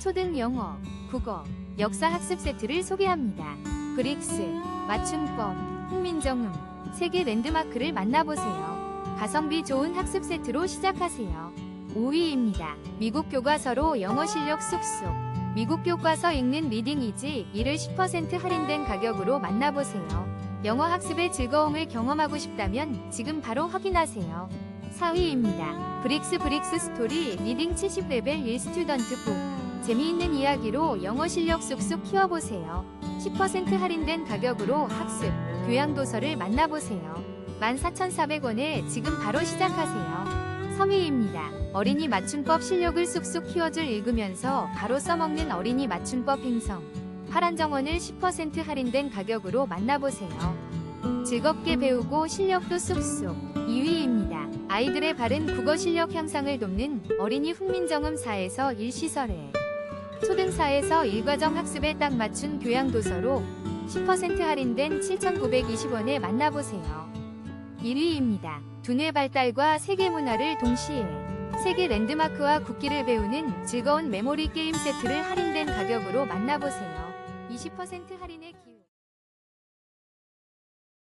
초등 영어, 국어, 역사 학습 세트를 소개합니다. 브릭스, 맞춤법, 훈민정음, 세계 랜드마크를 만나보세요. 가성비 좋은 학습 세트로 시작하세요. 5위입니다. 미국 교과서로 영어 실력 쑥쑥. 미국 교과서 읽는 리딩 이지 이를 10% 할인된 가격으로 만나보세요. 영어 학습의 즐거움을 경험하고 싶다면 지금 바로 확인하세요. 4위입니다. 브릭스 브릭스 스토리 리딩 70레벨 1 스튜던트 북. 재미있는 이야기로 영어 실력 쑥쑥 키워보세요. 10% 할인된 가격으로 학습, 교양 도서를 만나보세요. 14,400원에 지금 바로 시작하세요. 3위입니다. 어린이 맞춤법 실력을 쑥쑥 키워줄 읽으면서 바로 써먹는 어린이 맞춤법 행성. 파란 정원을 10% 할인된 가격으로 만나보세요. 즐겁게 배우고 실력도 쑥쑥. 2위입니다. 아이들의 바른 국어 실력 향상을 돕는 어린이 훈민정음 4에서 1시설에 초등 4에서 1과정 학습에 딱 맞춘 교양 도서로 10% 할인된 7,920원에 만나보세요. 1위입니다. 두뇌 발달과 세계 문화를 동시에 세계 랜드마크와 국기를 배우는 즐거운 메모리 게임 세트를 할인된 가격으로 만나보세요. 20% 할인의 기회